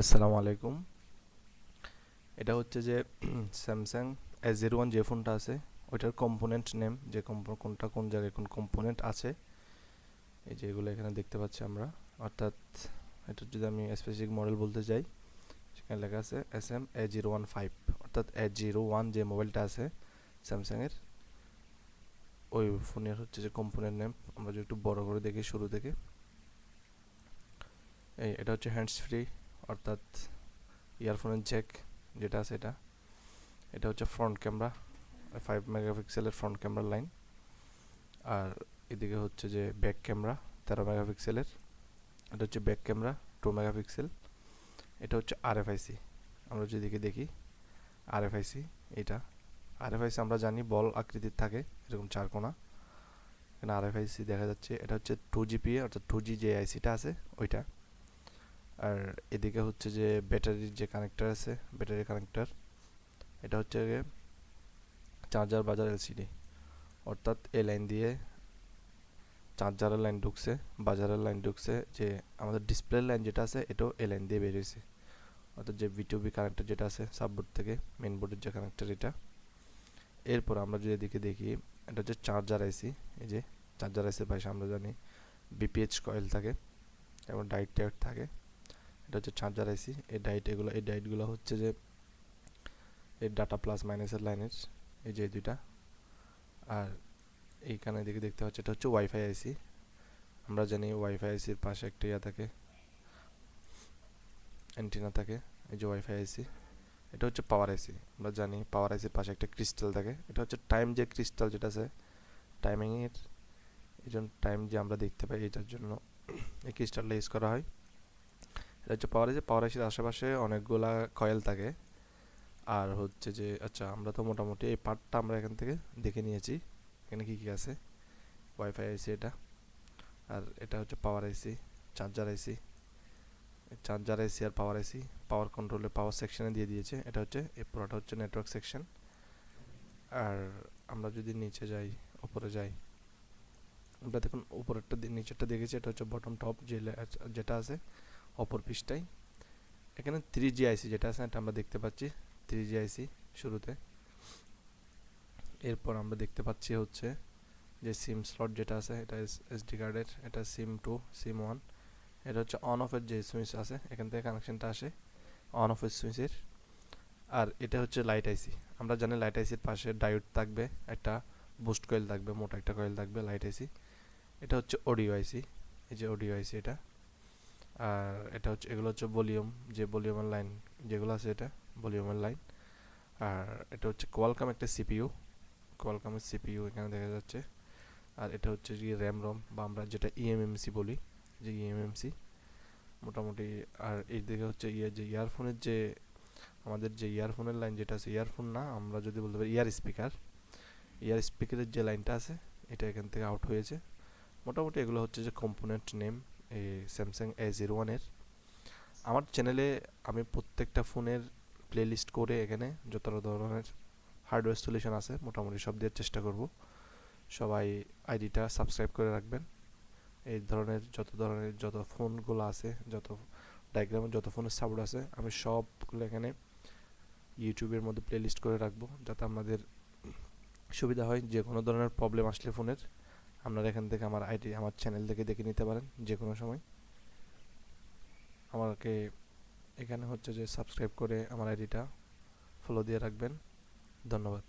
আসসালামু আলাইকুম। এটা হচ্ছে যে স্যামসাং এস জিরো ওয়ান যে ফোনটা আছে, ওইটার কম্পোনেন্ট নেম যে কোনটা কোন জায়গায় কোন কম্পোনেন্ট আছে, এই যে এগুলো এখানে দেখতে পাচ্ছি আমরা। অর্থাৎ, এটা যদি আমি স্পেসিফিক মডেল বলতে চাই সেখানে লেখা আছে S M A zero one five অর্থাৎ এ জিরো ওয়ান যে মোবাইলটা আছে স্যামসাংয়ের ওই ফোনের হচ্ছে যে কম্পোনেন্ট নেম আমরা যদি একটু বড় করে দেখি, শুরু থেকে। এই, এটা হচ্ছে হ্যান্ডস ফ্রি অর্থাৎ ইয়ারফোনের জ্যাক যেটা আছে এটা এটা হচ্ছে ফ্রন্ট ক্যামেরা ফাইভ মেগাপিক্সেলের ফ্রন্ট ক্যামেরা লাইন আর এদিকে হচ্ছে যে ব্যাক ক্যামেরা তেরো মেগাপিক্সেলের এটা হচ্ছে ব্যাক ক্যামেরা টু মেগাপিক্সেল এটা হচ্ছে আর এফ আরএফআইসি আমরা যেদিকে দেখি আর এফ আরএফআইসি এটা আর এফ আরএফআইসি আমরা জানি বল আকৃতির থাকে, এরকম চার কোনা, এখানে আর এফ আরএফআইসি দেখা যাচ্ছে, এটা হচ্ছে টু জিপিএ অর্থাৎ টু জি যে আইসিটা আছে, ওইটা। আর এদিকে হচ্ছে যে ব্যাটারির যে কানেক্টার আছে ব্যাটারি কানেক্টার এটা হচ্ছে চার্জার বাজার এলসিডি অর্থাৎ এই লাইন দিয়ে চার্জারের লাইন ঢুকছে বাজারের লাইন ঢুকছে, যে আমাদের ডিসপ্লে লাইন যেটা আছে, এটাও এই লাইন দিয়ে বেরিয়েছে অর্থাৎ যে ভিটিওবি কানেক্টার যেটা আছে সাববোর্ড থেকে মেন বোর্ডের যে কানেক্টার এটা। এরপর আমরা যদি এদিকে দেখি, এটা হচ্ছে চার্জার আইসি এই যে চার্জার আইসির পাশে আমরা জানি বিপিএইচ কয়েল থাকে এবং ডাইট থাকে। এটা হচ্ছে চার্জার আইসি এই ডাইট এগুলো, এই ডাইটগুলো হচ্ছে যে এই ডাটা প্লাস মাইনাসের লাইনের এই যে দুইটা। আর এইখানে দিকে দেখতে পাচ্ছি এটা হচ্ছে ওয়াইফাই আইসি আমরা জানি ওয়াইফাই আইসির পাশে একটা ইয়া থাকে অ্যান্টিনা থাকে, এই যে ওয়াইফাই আইসি এটা হচ্ছে পাওয়ার আইসি আমরা জানি পাওয়ার আইসির পাশে একটা ক্রিস্টাল থাকে। এটা হচ্ছে টাইম যে ক্রিস্টাল যেটা আছে টাইমিংয়ের এই জন্য টাইম যে আমরা দেখতে পাই এটার জন্য এই ক্রিস্টালটা ইউজ করা হয়। এটা হচ্ছে পাওয়ার আইসি পাওয়ার আইসির আশেপাশে অনেকগুলা কয়েল থাকে। আর হচ্ছে যে আচ্ছা আমরা তো মোটামুটি এই পার্টটা আমরা এখান থেকে দেখে নিয়েছি। এখানে কী কী আছে? ওয়াইফাই আইসি এটা। আর এটা হচ্ছে পাওয়ার আইসি চার্জার আইসি চার্জার আইসি আর পাওয়ার আইসি পাওয়ার কন্ট্রোলে পাওয়ার সেকশানে দিয়ে দিয়েছে। এটা হচ্ছে, এই পুরোটা হচ্ছে নেটওয়ার্ক সেকশন আর আমরা যদি নিচে যাই, উপরে যাই, আমরা দেখুন উপরেরটা নিচেরটা দেখেছি, এটা হচ্ছে বটম টপ যে যেটা আছে অপর পৃষ্ঠায়। এখানে থ্রি জি আইসি যেটা আছে, এটা আমরা দেখতে পাচ্ছি থ্রি জি আইসি শুরুতে। এরপর আমরা দেখতে পাচ্ছি হচ্ছে যে সিম স্লট যেটা আছে, এটা এসডি কার্ডের এটা সিম টু সিম ওয়ান এটা হচ্ছে অন অফের যে সুইচ আছে, এখান থেকে কানেকশনটা আসে অন অফের সুইচের আর এটা হচ্ছে লাইট আইসি আমরা জানি লাইট আইসির পাশে ডায়োড থাকবে, একটা বুস্ট কয়েল থাকবে, মোটা একটা কয়েল থাকবে লাইট আইসি এটা হচ্ছে অডিও আইসি এই যে অডিও আইসি এটা। আর এটা হচ্ছে, এগুলো হচ্ছে ভলিউম যে ভলিউমের লাইন যেগুলো আছে এটা ভলিউমের লাইন আর এটা হচ্ছে কোয়ালকাম একটা সিপিইউ কোয়ালকামের সিপিইউ এখানে দেখা যাচ্ছে। আর এটা হচ্ছে যে র্যাম রম বা আমরা যেটা ইএমএমসি বলি, যে ইএমএমসি মোটামুটি, আর এই দিকে হচ্ছে ইয়ে যে ইয়ারফোনের যে, আমাদের যে ইয়ারফোনের লাইন যেটা আছে ইয়ারফোন না, আমরা যদি বলতে পারি ইয়ার স্পিকার ইয়ার স্পিকারের যে লাইনটা আছে, এটা এখান থেকে আউট হয়েছে। মোটামুটি এগুলো হচ্ছে যে কম্পোনেন্ট নেম এই স্যামসাং এ জিরো ওয়ানের আমার চ্যানেলে আমি প্রত্যেকটা ফোনের প্লেলিস্ট করে এখানে যত ধরনের হার্ডওয়্যার সলিউশন আছে, মোটামুটি সব দেওয়ার চেষ্টা করব। সবাই আইডিটা সাবস্ক্রাইব করে রাখবেন। এই ধরনের যত ধরনের যত ফোনগুলো আছে, যত ডায়াগ্রামের যত ফোনের সাপোর্ট আছে, আমি সবগুলো এখানে ইউটিউবের মধ্যে প্লেলিস্ট করে রাখব, যাতে আপনাদের সুবিধা হয় যে কোনো ধরনের প্রবলেম আসলে ফোনের। আপনারা এখান থেকে আমার আইডি, আমার চ্যানেল থেকে দেখে নিতে পারেন যে কোনো সময়। আমাকে এখানে হচ্ছে যে সাবস্ক্রাইব করে আমার আইডিটা ফলো দিয়ে রাখবেন। ধন্যবাদ।